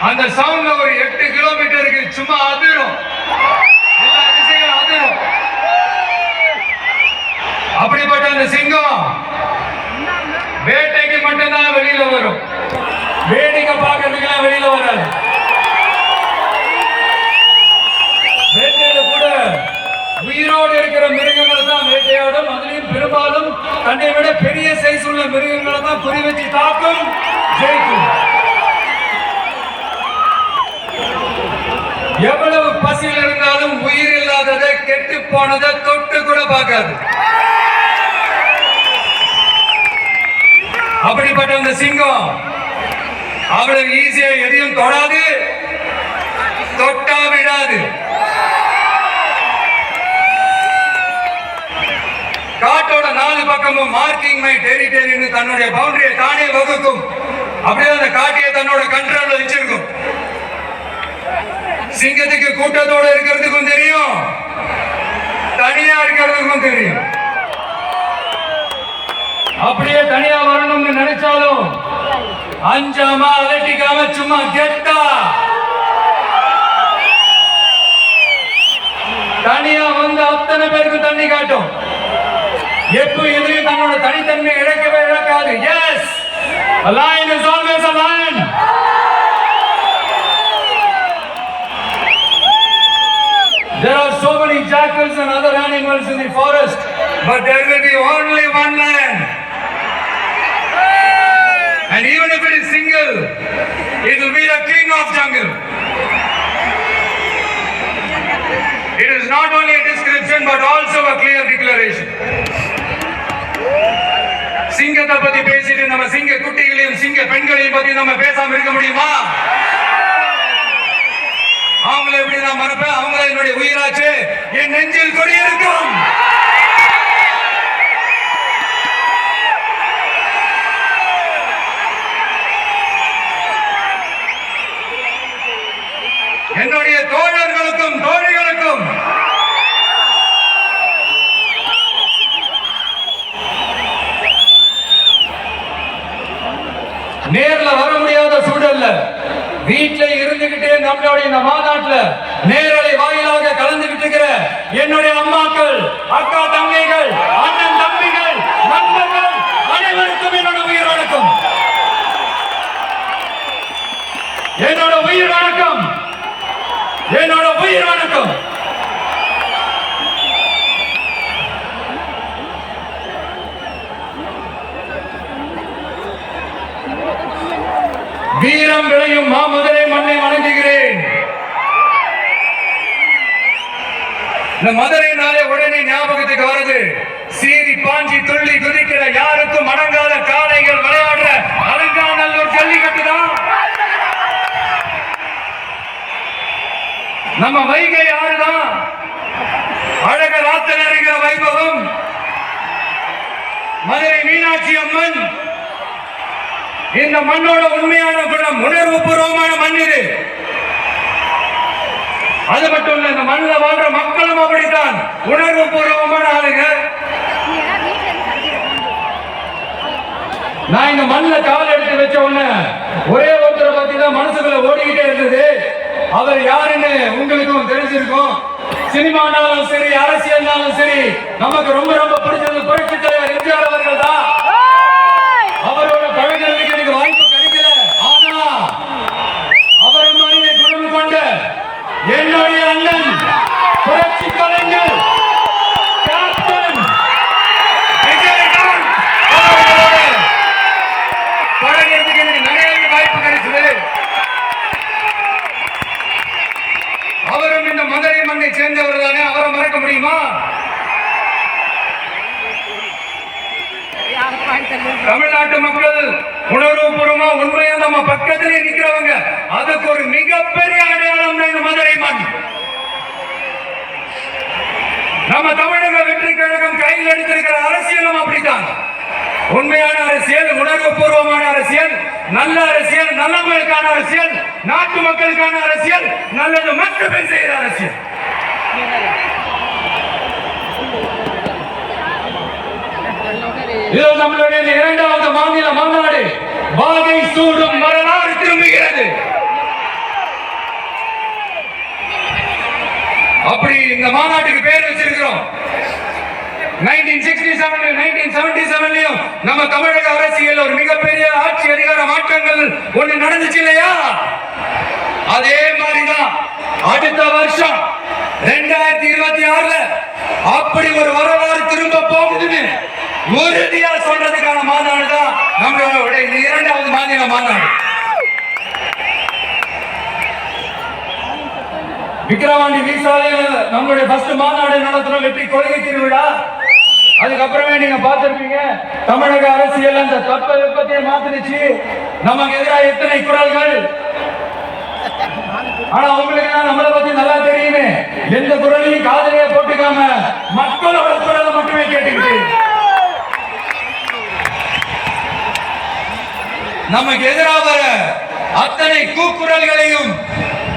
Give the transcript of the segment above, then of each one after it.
அந்த சவுண்ட்ல ஒரு எட்டு கிலோமீட்டருக்கு சும்மா அதிரும். எல்லா திசைகளும் அதிரும். அப்படிப்பட்ட அந்த சிங்கம் வேட்டைக்கு மட்டும்தான் வெளியில வரும். வேடிக்கை பார்க்கறதுக்கெல்லாம் வெளியில வராது. வேட்டையில கூட உயிரோடு இருக்கிற மிருகங்களை தான் வேட்டையாடும். அதுலயும் பெரும்பாலும் தன்னை விட பெரிய சைஸ் உள்ள மிருகங்களை தான் குறி வச்சு தாக்கும். ஜெயிக்கும். எவ்வளவு பசியில் இருந்தாலும் உயிர் இல்லாததை கெட்டு போனதை தொட்டு கூட பார்க்காது. அப்படிப்பட்ட அந்த சிங்கம் அவ்வளவு ஈஸியா எதையும் தொடாது தொட்டா விடாது. காட்டோட நாலு பக்கமும் மார்க்கிங் மை டெரிட்டரின்னு தன்னுடைய பவுண்டரியை தானே வகுக்கும். அப்படியே அந்த காட்டியை தன்னோட கண்ட்ரோல்ல வச்சிருக்கும். சிங்கத்துக்கு கூட்டத்தோட இருக்கிறதுக்கும் தெரியும். தனியா இருக்கிறதுக்கும் தெரியும். அப்படியே தனியா வரணும்னு நினைச்சாலும் அஞ்சாமா அலட்டிக்காம சும்மா கெட்டா தனியா வந்து அத்தனை பேருக்கு தண்ணி காட்டும். எப்போ எதிரையும் தன்னோட தனித்தன்மை இழக்கவே இழக்காது. Yes A lion is always There are so many jackals and other animals in the forest, but there will be only one lion. And even if it is single, it will be the king of jungle. It is not only a description but also a clear declaration. சிங்கத்தை பத்தி பேசிட்டு நம்ம சிங்க குட்டிகளையும் சிங்க பெண்களையும் பத்தி நம்ம பேசாம இருக்க முடியுமா அவங்களை எப்படி நான் மறப்பேன்? அவங்கள என்னுடைய உயிராச்சு. என் நெஞ்சில் கொடியிருக்கும் என்னுடைய தோழர்களுக்கும் தோழிகளுக்கும். நேர்ல வர முடியாத சூழல்ல வீட்டில இருந்துகிட்டே நம்மளுடைய இந்த மாநாட்டுல நேரலை வாயிலாக கலந்துகிட்டு இருக்கிற என்னுடைய அம்மாக்கள் அக்கா இந்த மதுரைனாலே உடனே ஞாபகத்துக்கு வருது. சீறி பாஞ்சி துள்ளி குதிக்கிற யாருக்கும் அடங்காத காளைகள் விளையாடுற அலங்காநல்லூர் ஜல்லிக்கட்டு தான். நம்ம வைகை யாருதான் அழகர் ஆத்தல் அறிகிற வைபவம். மதுரை மீனாட்சி அம்மன். இந்த மண்ணோட உண்மையான குணம் உணர்வு பூர்வமான மண் இது அது மட்டும் இல்ல இந்த மண்ணில் வாழ்ற மக்களும் அப்படித்தான். உணர்வு பூர்வமான ஆளுங்க. நான் இந்த மண்ணில் கால் எடுத்து வச்ச உடனே ஒரே ஒருத்தரை பத்தி தான் மனசுக்குள்ள ஓடிக்கிட்டே இருந்தது. அவர் யாருன்னு உங்களுக்கும் தெரிஞ்சிருக்கும். சினிமானாலும் சரி அரசியல்னாலும் சரி நமக்கு ரொம்ப ரொம்ப பிடிச்சது புரட்சி தலைவர் எம்ஜிஆர் அவர்கள் தான். அவரோட பழகிறதுக்கு எனக்கு வாய்ப்பு கிடைக்கல. ஆனா அவரை மாதிரியே குணம் கொண்ட என்னுடைய அண்ணன் புரட்சி கலைஞர் கேப்டன் விஜயகாந்த் பழகிறதுக்கு எனக்கு நிறைய வாய்ப்பு கிடைச்சது அவரும் இந்த மதுரை மண்ணை சேர்ந்தவர் தானே அவரை மறக்க முடியுமா? தமிழ்நாட்டு மக்கள் உணர்வுபூர்வமா உண்மையா நம்ம பக்கத்திலே நிக்கிறவங்க. அதுக்கு ஒரு மிகப்பெரிய அடையாளம் தான் இந்த மதுரை மண் நம்ம தமிழக வெற்றி கழகம் கையில் எடுத்திருக்கிற அரசியலும் அப்படித்தான். உண்மையான அரசியல் உணர்வுபூர்வமான அரசியல் நல்ல அரசியல் நல்லவங்களுக்கான அரசியல் நாட்டு மக்களுக்கான அரசியல் நல்லது மட்டுமே செய்கிற அரசியல். இது நம்மளுடைய இரண்டாவது மாநில மாநாடு. பாகை சூடும் வரலாறு இந்த மாநாட்டுக்கு பேர் வச்சிருக்கிறோம். நைன்டீன் செவன் நைன்டீன் நம்ம தமிழக அரசியல் ஒரு மிகப்பெரிய ஆட்சி அதிகார மாற்றங்கள் ஒண்ணு நடந்துச்சு இல்லையா? அதே மாதிரிதான் அடுத்த வருஷம் ரெண்டாயிரத்தி இருபத்தி ஆறுல அப்படி ஒரு வரலாறு திரும்ப போகுதுன்னு உறுதியா சொல்றதுக்கான மாநாடு தான் நம்மளோட இரண்டாவது மாநில மாநாடு. விக்கிரவாண்டி வீசாலையில நம்மளுடைய ஃபர்ஸ்ட் மாநாடு நடத்துற வெற்றி கொள்கை திருவிழா அதுக்கப்புறமே நீங்க பார்த்திருப்பீங்க. தமிழக அரசியல் அந்த தப்ப வெப்பத்தையே மாத்திருச்சு நமக்கு எதிராக எத்தனை குரல்கள்? ஆனா உங்களுக்கு தான் நம்மளை பத்தி நல்லா தெரியுமே. எந்த குரலையும் காதலியை போட்டுக்காம மக்களோட குரலை மட்டுமே கேட்டுக்கிட்டு. நமக்கு எதிராக வர அத்தனை கூக்குரல்களையும்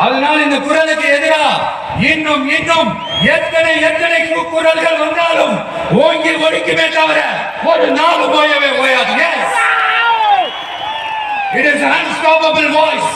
அதனால் இந்த குரலுக்கு எதிராக இன்னும் இன்னும் எத்தனை எத்தனை குரல்கள் வந்தாலும் ஓங்கி ஒழிக்குமே தவிர ஒரு நாள் ஓயவே ஓயாது. It is unstoppable voice